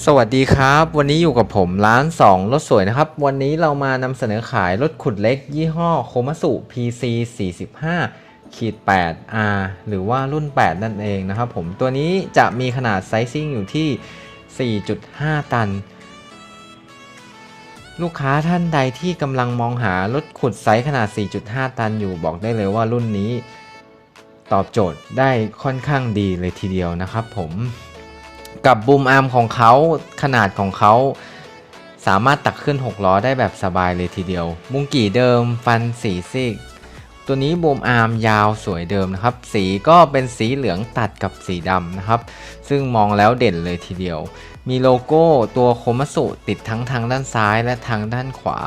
สวัสดีครับ วันนี้อยู่กับผมร้าน 2 รถสวยนะครับ วันนี้เรามานำเสนอขายรถขุดเล็ก ยี่ห้อโคมัสุ PC 45ขีด 8 R หรือว่ารุ่น 8 นั่นเองนะครับผมตัวนี้จะมีขนาดไซซิ่งอยู่ที่ 4.5 ตัน ลูกค้าท่านใดที่กำลังมองหารถขุดไซส์ขนาด 4.5 ตันอยู่บอกได้เลยว่ารุ่นนี้ ตอบโจทย์ได้ค่อนข้างดีเลยทีเดียวนะครับผม กับบูมอาร์มของเขาขนาดของเขาสามารถตักขึ้น 6 ล้อได้แบบสบายเลยทีเดียว มุงกี่เดิมฟันสีซีก ตัวนี้บูมอาร์มยาวสวยเดิมนะครับ สีก็เป็นสีเหลืองตัดกับสีดำนะครับ ซึ่งมองแล้วเด่นเลยทีเดียว มีโลโก้ตัวโคมัสุติดทั้งทางด้านซ้ายและทางด้านขวา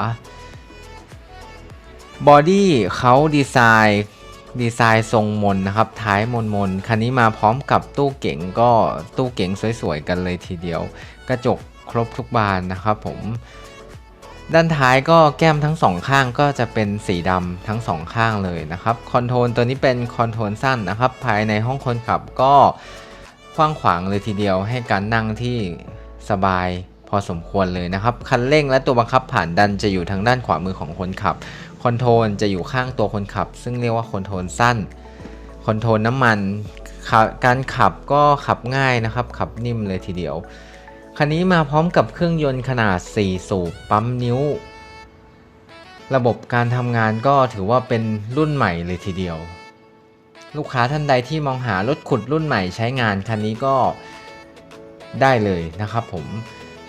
บอดี้เขาดีไซน์ ดีไซน์ทรงมนนะครับ ท้ายมนมนคันนี้มาพร้อมกับตู้เก๋งก็ตู้เก๋งสวยๆกันเลยทีเดียว กระจกครบทุกบานนะครับผม ด้านท้ายก็แก้มทั้งสองข้างก็จะเป็นสีดำทั้งสองข้างเลยนะครับคอนโทรลตัวนี้เป็นคอนโทรลสั้นนะครับ ภายในห้องคนขับก็กว้างขวางเลยทีเดียวให้การนั่งที่สบาย พอสมควรเลยนะครับ คันเร่งและตัวบังคับผ่านดันจะอยู่ทางด้านขวามือของคนขับ คอนโทรลจะอยู่ข้างตัวคนขับ ซึ่งเรียกว่าคอนโทรลสั้น คอนโทรลน้ำมันการขับก็ขับง่ายนะครับ ขับนิ่มเลยทีเดียว คันนี้มาพร้อมกับเครื่องยนต์ขนาด 4 สูบปั๊มนิ้ว ระบบการทำงานก็ถือว่าเป็นรุ่นใหม่เลยทีเดียว ลูกค้าท่านใดที่มองหารถขุดรุ่นใหม่ใช้งาน คันนี้ก็ได้เลยนะครับผม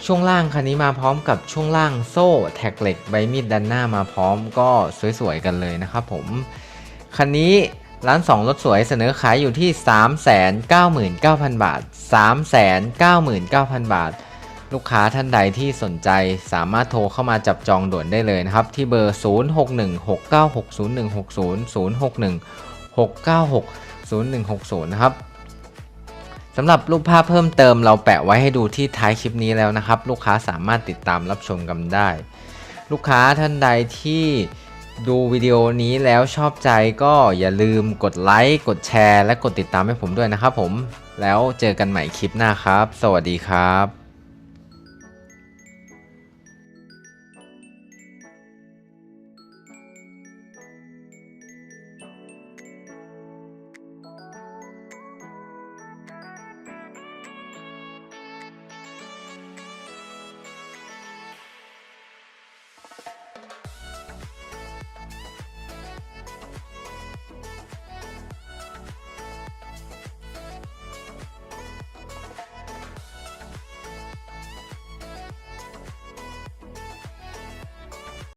ช่วงล่างคันนี้มาพร้อมกับช่วงล่างโซ่แท็กเหล็กใบมีดด้านหน้ามาพร้อมก็สวยๆกันเลยนะครับผมคันนี้ร้าน 2 รถสวยเสนอขายอยู่ที่ 399,000 บาท 399,000 บาท ลูกค้าท่านใดที่สนใจสามารถโทรเข้ามาจับจองด่วนได้เลยนะครับ ที่เบอร์ 0616960160 0616960160 นะครับ สำหรับรูปภาพเพิ่มเติมเราแปะไว้ให้ดูที่ท้ายคลิปนี้แล้วนะครับ ลูกค้าสามารถติดตามรับชมกันได้ ลูกค้าท่านใดที่ดูวิดีโอนี้แล้วชอบใจก็อย่าลืมกดไลค์กดแชร์ และกดติดตามให้ผมด้วยนะครับผม แล้วเจอกันใหม่คลิปหน้าครับ สวัสดีครับ